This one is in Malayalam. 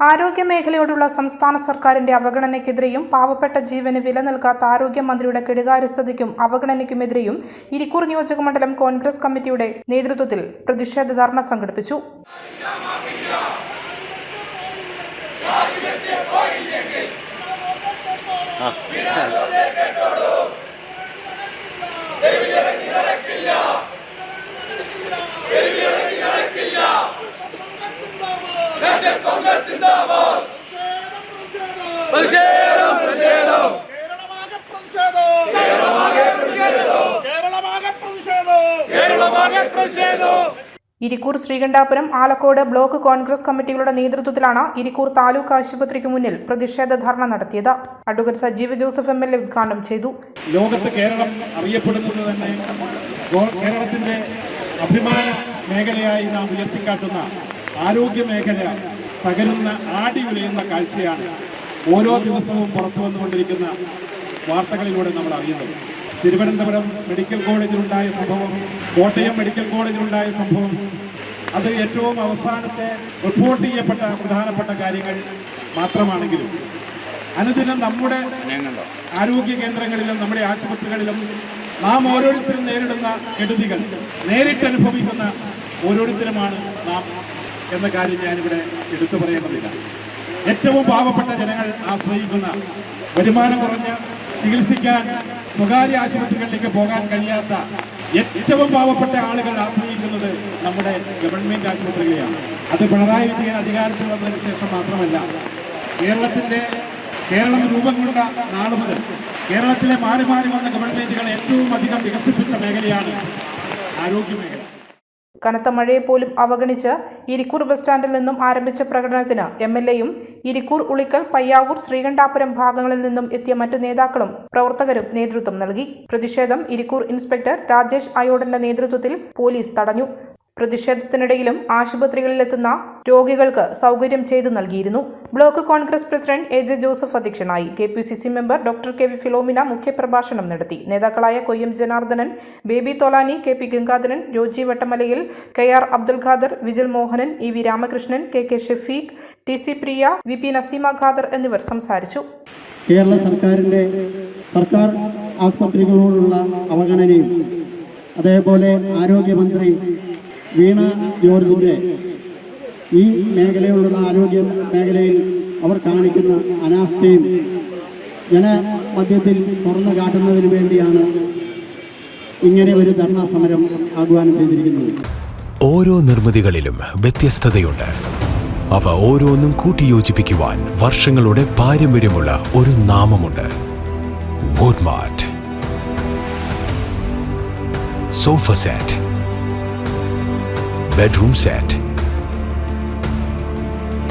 ആരോഗ്യ മേഖലയോടുള്ള സംസ്ഥാന സർക്കാരിന്റെ അവഗണനയ്ക്കെതിരെയും പാവപ്പെട്ട ജീവന് വില നൽകാത്ത ആരോഗ്യമന്ത്രിയുടെ കെടുകാര്യസ്ഥതയ്ക്കും അവഗണനയ്ക്കുമെതിരെയും ഇരിക്കൂർ നിയോജകമണ്ഡലം കോൺഗ്രസ് കമ്മിറ്റിയുടെ നേതൃത്വത്തിൽ പ്രതിഷേധ ധർണ സംഘടിപ്പിച്ചു. That's പ്രതിഷേധം ഇരിക്കൂർ ശ്രീകണ്ഠാപുരം ആലക്കോട് ബ്ലോക്ക് കോൺഗ്രസ് കമ്മിറ്റികളുടെ നേതൃത്വത്തിലാണ് ഇരിക്കൂർ താലൂക്ക് ആശുപത്രിക്ക് മുന്നിൽ പ്രതിഷേധ ധർണ നടത്തിയത്. Advocate Sajeev Joseph M L A ഉദ്ഘാടനം ചെയ്തു. ലോകത്ത് കേരളം അറിയപ്പെടുന്നത് തന്നെ കേരളത്തിന്റെ അഭിമാന മേഖലയായി നാം ഉയർത്തിക്കാട്ടുന്ന ആരോഗ്യ മേഖല തകരുന്ന ആടി ഉലയുന്ന കാഴ്ചയാണ് ഓരോ ദിവസവും പുറത്തു വന്നുകൊണ്ടിരിക്കുന്ന വാർത്തകളിലൂടെ നമ്മൾ അറിയുന്നത്. തിരുവനന്തപുരം മെഡിക്കൽ കോളേജിലുണ്ടായ സംഭവം കോട്ടയം മെഡിക്കൽ കോളേജിലുണ്ടായ സംഭവം അത് ഏറ്റവും അവസാനത്തെ റിപ്പോർട്ട് ചെയ്യപ്പെട്ട പ്രധാനപ്പെട്ട കാര്യങ്ങൾ മാത്രമാണെങ്കിലും അനുദിനം നമ്മുടെ ആരോഗ്യ കേന്ദ്രങ്ങളിലും നമ്മുടെ ആശുപത്രികളിലും നാം ഓരോരുത്തരും നേരിടുന്ന കെടുതികൾ നേരിട്ട് അനുഭവിക്കുന്ന ഓരോരുത്തരുമാണ് നാം എന്ന കാര്യം ഞാനിവിടെ എടുത്തു പറയേണ്ടതില്ല. ഏറ്റവും പാവപ്പെട്ട ജനങ്ങൾ ആശ്രയിക്കുന്ന വരുമാനം കുറഞ്ഞ് ചികിത്സിക്കാൻ സ്വകാര്യ ആശുപത്രികളിലേക്ക് പോകാൻ കഴിയാത്ത ഏറ്റവും പാവപ്പെട്ട ആളുകൾ ആശ്രയിക്കുന്നത് നമ്മുടെ ഗവൺമെന്റ് ആശുപത്രികളെയാണ്. അത് പിണറായി വിജയൻ അധികാരത്തിൽ വന്നതിന് ശേഷം മാത്രമല്ല കേരളത്തിന്റെ കേരളം രൂപം കൊണ്ട നാളു മുതൽ കേരളത്തിലെ മാറി മാറി വന്ന ഗവൺമെന്റുകൾ ഏറ്റവും അധികം വികസിപ്പിച്ച മേഖലയാണ് ആരോഗ്യ മേഖല കനത്ത മഴയെ പോലും അവഗണിച്ച് ഇരിക്കൂർ ബസ് സ്റ്റാൻഡിൽ നിന്നും ആരംഭിച്ച പ്രകടനത്തിന് എം എൽ എയും ഇരിക്കൂർ ഉളിക്കൽ പയ്യാവൂർ ശ്രീകണ്ഠാപുരം ഭാഗങ്ങളിൽ നിന്നും എത്തിയ മറ്റു നേതാക്കളും പ്രവർത്തകരും നേതൃത്വം നൽകി. പ്രതിഷേധം ഇരിക്കൂർ ഇൻസ്പെക്ടർ രാജേഷ് അയോഡന്റെ നേതൃത്വത്തിൽ പോലീസ് തടഞ്ഞു. പ്രതിഷേധത്തിനിടയിലും ആശുപത്രികളിലെത്തുന്ന രോഗികൾക്ക് സൗകര്യം ചെയ്തു നൽകിയിരുന്നു. Block Congress president A J Joseph അധ്യക്ഷനായി K P C C member doctor K V Philomina മുഖ്യപ്രഭാഷണം നടത്തി. നേതാക്കളായ Koyyam Janardhanan Baby Tholani K P Gangadharan Roji Vattamalayil K R Abdul Khader Vijil Mohanan E V Ramakrishnan K K Shefeeq T C Priya V P Naseema Khader എന്നിവർ സംസാരിച്ചു. കേരള സർക്കാരിന്റെ സർക്കാർ ആസ്പത്രികളോടുള്ള അവഗണനയും അതേപോലെ ആരോഗ്യമന്ത്രി വീണ ജോർജിന്റെ ഈ മേഖലയിലുള്ള ആരോഗ്യ മേഖലയിൽ അവർ കാണിക്കുന്ന അനാസ്ഥയും ജനമധ്യത്തിൽ തുറന്നു കാട്ടുന്നതിന് വേണ്ടിയാണ് ഇങ്ങനെ ഒരു ധർണാ സമരം ആഹ്വാനം ചെയ്തിരിക്കുന്നത്. ഓരോ നിർമ്മിതികളിലും വ്യത്യസ്തതയുണ്ട്. അവ ഓരോന്നും കൂട്ടിയോജിപ്പിക്കുവാൻ വർഷങ്ങളുടെ പാരമ്പര്യമുള്ള ഒരു നാമമുണ്ട്. Woodmart sofa set bedroom set